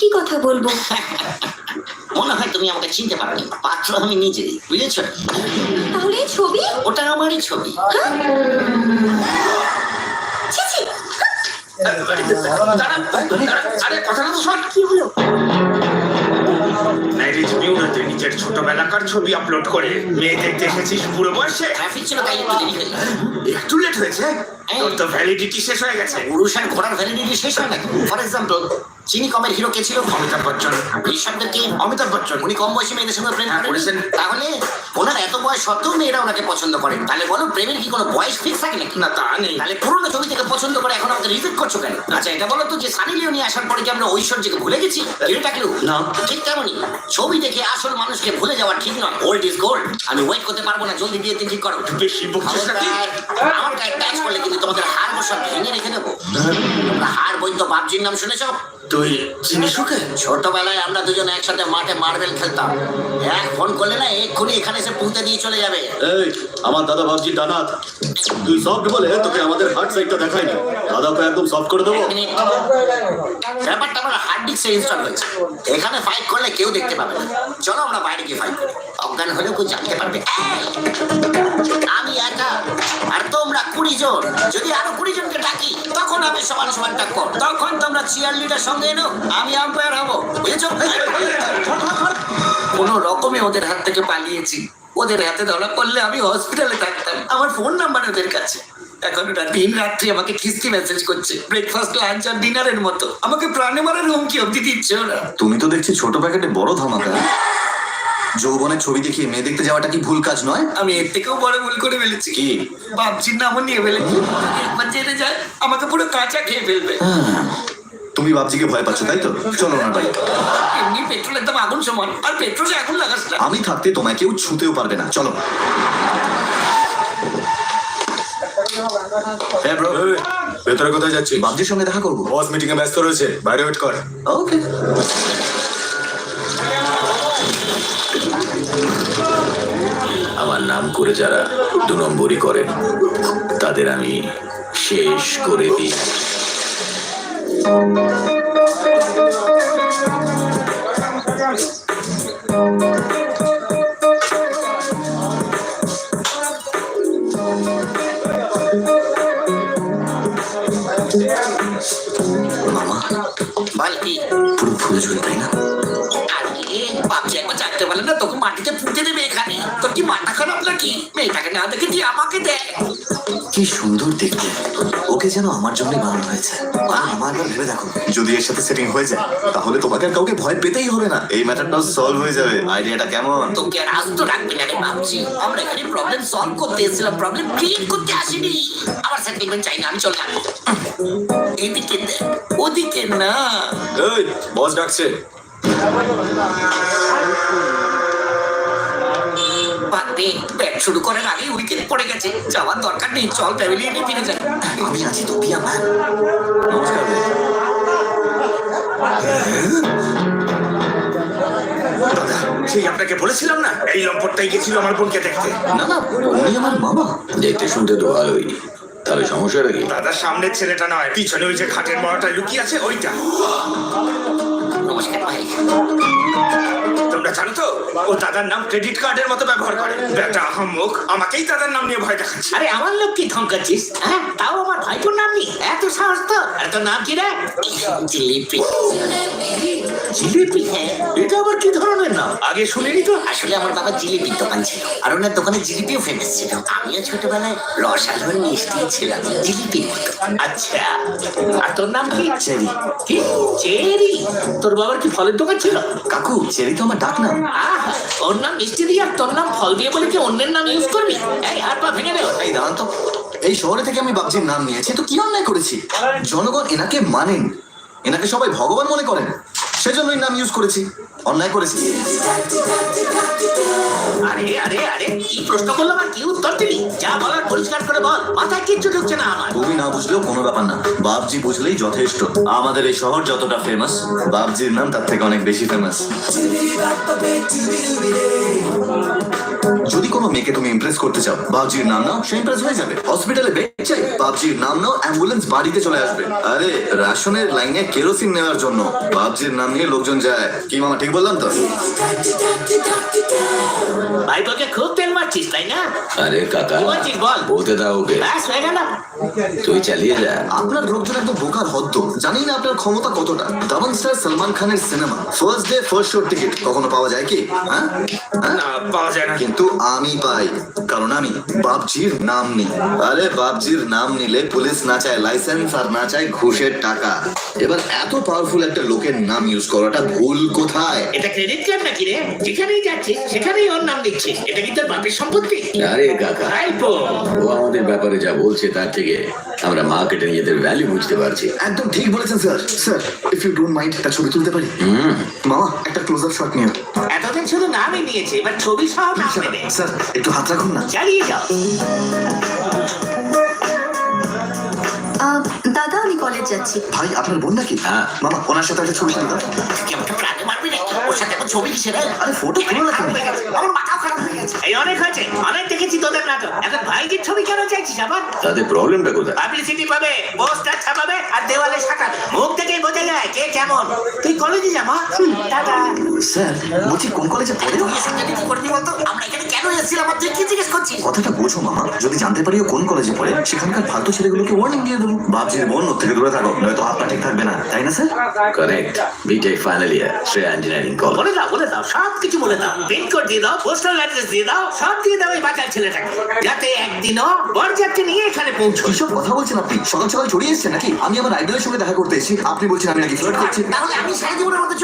কি কথা বলব? মনে হয় তুমি আমাকে চিনতে পারোনি। পাত্র আমি নিজে বুঝেছ? তাহলে ছবি? ওটা আমারই ছবি। ছি, আরে কথাটা তো শোন। কি হলো? ম্যারেজ বিউরোতে নিজের ছোটবেলাকার ছবি আপলোড করে মেয়ে দেখতে এসেছিস পুরো বয়সে? ট্রাফিক ছিল তাই একটু দেরি হয়ে একটু লেট হয়েছে? তোর তো ভ্যালিডিটি শেষ হয়ে গেছে। পুরুষ আর ঘোড়ার ভ্যালিডিটি শেষ হয় নাকি? ফর এক্সাম্পল চিনি কমের হিরো কে ছিল? অমিতাভ বচ্চন। ঋষভদের কে? অমিতাভ বচ্চন। উনি কম বয়সী মেয়েদের সঙ্গে প্রেম হ্যাঁ, করেছেন। তাহলে ওনার এত বয়স সত্ত্বেও মেয়েরা ওনাকে পছন্দ করে তাহলে বলো প্রেমের কি কোনো বয়স ফিক্স থাকে নাকি? না তা নেই। তাহলে পুরোনো ছবি থেকে পছন্দ করে এখন আমাকে রিজেক্ট করছ কেন? আচ্ছা এটা বলো তো যে সানি লিওনি আসার পরে কি আমরা ঐশ্বর্যকে ভুলে গেছি? কেউ না। ঠিক তেমনই। ছবি দেখে আসল মানুষকে ভুলে যাওয়া ঠিক নয়। ওল্ড ইজ গোল্ড আমি ওয়েট করতে পারব না জলদি দিয়ে ঠিক করো। বেশি আমার গায়ে করলে কিন্তু তোমাদের হাড় সব ভেঙে রেখে দেবো। তোমরা হাড় বৈদ্য বাপজির নাম শুনেছ? তুই চিনিস ওকে ছোটবেলায় আমরা দুজনে একসাথে মাঠে মার্বেল খেলতাম। এক ফোন করলে না এক্ষুনি এখানে এসে পুঁতে দিয়ে চলে যাবে। এই আমার দাদা বাবজি ডানাত। তুই সফট বলে তোকে আমাদের হার্ট সাইডটা দেখায়নি দাদাকে একদম সফট করে দেবো? ব্যাপারটা আমার হার্ড ডিস্কে ইনস্টল হয়েছে। এখানে ফাইট করলে কেউ দেখতে পাবে না। চলো আমরা বাইরে গিয়ে ফাইট করি। অজ্ঞান হলেও কেউ জানতে পারবে! আমি একা আর তোমরা কুড়ি জন। যদি আরও কুড়ি জনকে ডাকি তখন আমি সমান সমান ডাকবো তখন তোমরা চেয়ার লিডার সঙ্গে এনো আমি আম্পায়ার হব বুঝেছ? কোনো রকমে ওদের হাত থেকে পালিয়েছি। ওদের হাতে ধরা পড়লে আমি হসপিটালে থাকতাম। আমার ফোন নাম্বার ওদের কাছে। এখন ওরা দিন রাত্রি আমাকে কিস্তি মেসেজ করছে। ব্রেকফাস্ট লাঞ্চ আর ডিনারের মতো। আমাকে প্রাণে মারার হুমকি অব্দি দিচ্ছে ওরা। তুমি তো দেখছি ছোট প্যাকেটে বড় ধামাকা। যৌবনের ছবি দেখিয়ে মেয়ে দেখতে যাওয়াটা কি ভুল কাজ নয়? আমি এর থেকেও বড় ভুল করে ফেলেছি। কি? বাপজির নামও নিয়ে ফেলেছি। একবার জেনে যায় আমাকে পুরো কাঁচা খেয়ে ফেলবে। তুমি বাবজিকে ভয় পাচ্ছ তাই তো? চলো না ভাই এমনি পেট্রোলের দাম আগুন সমান আর পেট্রোলে আগুন লাগাস না। আমি থাকতে তোমায় কেউ ছুতেও পারবে না চলো। হ্যাঁ ব্রো ভেতরে কোথায় যাচ্ছি বাবজির সঙ্গে দেখা করব? বস মিটিং এ ব্যস্ত রয়েছে বাইরে ওয়েট কর। ওকে আমার নাম করে যারা দু নম্বরই করেন তাদের আমি শেষ করে দিই। মামা বল কি পুরো ফুল ঝুল তাই না? আরে একবার চাকতে পারলে না তোকে মাটিতে পুঁতে দেবে এখানে। তোর কি মাথা খারাপ নাকি? মেয়েটাকে না দেখে তুই আমাকে দেখ কি সুন্দর দেখতে। ওকে যেন আমার জন্যই বানানো হয়েছে। আমার একবার ভেবে দেখো। যদি এর সাথে সেটিং হয়ে যায় তাহলে তোমাকে আর কাউকে ভয় পেতেই হবে না। এই ম্যাটারটাও সলভ হয়ে যাবে। আইডিয়াটা কেমন? তোকে আর আজ তো রাখবি না রে বাপজি। আমরা এখানে প্রবলেম সলভ করতে এসেছিলাম প্রবলেম ক্রিয়েট করতে আসিনি। আমার সেটেলমেন্ট চাই না আমি চললাম এদিকে ওদিকে না। বস ডাকছে। ব্যাট শুরু করার আগে উইকেট পড়ে গেছে। যাওয়ার দরকার নেই চল প্যাভিলিয়নে ফিরে যাই। আমি আছি তো পিয়া ম্যাম নমস্কার দাদা সেই আপনাকে বলেছিলাম না এই লম্পটটাই গেছিল আমার বোনকে দেখতে। না না উনি আমার মামা। দেখতে শুনতে তো ভালোই। তাহলে সমস্যাটা কি? দাদার সামনের ছেলেটা নয় পিছনে ওই যে খাটের মরাটা লুকিয়ে আছে ওইটা। নমস্কার ভাই। তোমরা জানো তো ও দাদার নাম ক্রেডিট কার্ডের মতো ব্যবহার করে। বেটা আহম্মক আমাকেই দাদার নাম নিয়ে ভয় দেখাচ্ছে। আরে আমার লোক কি ধমকাচ্ছিস হ্যাঁ? তাও আমার ভাইপোর নাম নেই এত সাহস তো? আর তোর নাম কি রে? জিলিপি। জিলিপি হ্যাঁ? এটা আবার কি ধরনের নাম? আগে শুনিনি তো? আসলে আমার বাবা জিলিপির দোকান ছিল। আর ওনার দোকানে জিলিপিও ফেমাস ছিল। আমিও ছোটবেলায় রসালোর মিষ্টি ছিলাম জিলিপির মতো। আচ্ছা আর তোর নাম কি? চেরি। কি? চেরি? তোর বাবার কি ফলের দোকান ছিল? কাকু চেরি তো আমার ডাক নাম ওর নাম মিষ্টি দিয়ে আর তোর নাম ফল দিয়ে বলে কি অন্যের নাম ইউজ করবি? এই দাঁড়ান তো। এই শহরে থেকে আমি বাবজির নাম নিয়েছি, তো কি অন্যায় করেছি? জনগণ এনাকে মানেন। এনাকে সবাই ভগবান মনে করেন। সেজন্যই নাম ইউজ করেছি অন্যায় করেছি। আরে আরে আরে কি প্রশ্ন করলাম আর কি উত্তর দিলি? যা বলার পরিষ্কার করে বল মাথায় কিচ্ছু ঢুকছে না আমার। তুমি না বুঝলেও কোনো ব্যাপার না। বাপজি বুঝলেই যথেষ্ট। আমাদের এই শহর যতটা ফেমাস বাবজির নাম তার থেকে অনেক বেশি ফেমাস যদি কোনো মেয়েকে তুমি ইমপ্রেস করতে চাও বাবজির নাম নাও সে ইমপ্রেস হয়ে যাবে। হসপিটালে বেড চাই বাবজির নাম নাও অ্যাম্বুলেন্স বাড়িতে চলে আসবে। আরে রাশনের লাইনে কেরোসিন নেওয়ার জন্য বাবজির নাম নিয়ে লোকজন যায়। কি মামা ঠিক বললাম তো? ভাই তোকে খুব তেল মারছিস তাই না? আরে কাকা কি বল? বলতে দাও ওকে। ব্যাস হয়ে গেল। তুই চালিয়ে যা। আপনার লোকজন একদম বোকার হদ্দ। জানি না আপনার ক্ষমতা কতটা। দামান স্টার সলমান খানের সিনেমা ফার্স্ট ডে ফার্স্ট শোর টিকিট কখনো পাওয়া যায় কি? হ্যাঁ? হ্যাঁ? না পাওয়া যায় না। কিন্তু আমি পাই কারণ আমি বাপজির নাম নিই। আরে বাপজির নাম নিলে পুলিশ না চায় লাইসেন্স আর না চায় ঘুষের টাকা। এবার এত পাওয়ারফুল একটা লোকের নাম ইউজ করাটা ভুল কোথায়? এটা ক্রেডিট কার্ড নাকি রে? যেখানেই যাচ্ছিস সেখানেই ওর নাম দিচ্ছিস। এটা কি তোর বাপের সম্পত্তি? আরে কাকা ও আমাদের ব্যাপারে যা বলছে তার থেকে আমরা মার্কেটে নিজেদের ভ্যালু বুঝতে পারছি। একদম ঠিক বলেছেন sir sir if you don't mind একটা ছবি তুলতে পারি? মামা একটা ক্লোজ আপ শট নিও। এতদিন শুধু নামই নিয়েছে এবার ছবি সহ নাম স্যার, নেবে। স্যার একটু হাত রাখুন না। চালিয়ে যাও। দাদা আমি কলেজ যাচ্ছি। ভাই আপনার বোন নাকি? হ্যাঁ। মামা ওনার সাথে একটা ছবি তুলে দাও ছবি রে? আরে ফটো তুলো না তুমি? আমার মাথাও খারাপ হয়ে গেছে। এই অনেক হয়েছে অনেক দেখেছি তোদের নাটক। এখন ভাইজির ছবি কেন চাইছিস আবার? তাদের প্রবলেমটা কোথায়? পাবলিসিটি পাবে পোস্টার ছাপাবে আর দেওয়ালে সাঁটাবে। মুখ থেকেই বোঝা যায় কে কেমন। তুই কলেজে যাব টাটা। স্যার বলছি কোন কলেজে পড়ে? কি করবি বলতো আমরা এখানে কেন এসেছিলাম? আর তুই কি জিজ্ঞেস করছিস? কথাটা বোঝো মামা। যদি জানতে পারি কোন কলেজে পড়ে সেখানকার ফালতু ছেলেগুলোকে ওয়ার্নিং দিয়ে দেবো। বাবজির বোন ওর থেকে দূরে থাকো নয়তো হাত পা ঠিক থাকবে না। তাই না sir? Correct BTech final year Shreya engineering college দাও বলে দাও সব কিছু বলে দাও। পিন কোড দিয়ে দাও পোস্টাল অ্যাড্রেস দিয়ে দাও সব দিয়ে দাও এই বাচ্চার ছেলেটাকে। যাতে একদিনও বরযাত্রী নিয়ে এখানে পৌঁছো কিসব কথা বলছেন আপনি? সকাল সকাল ছড়িয়ে এসছেন নাকি? আমি আমার আইডলের সঙ্গে দেখা করতে এসেছি। আপনি বলছেন আমি নাকি ফ্লার্ট করছি। তাহলে আমি সারা জীবনের মতো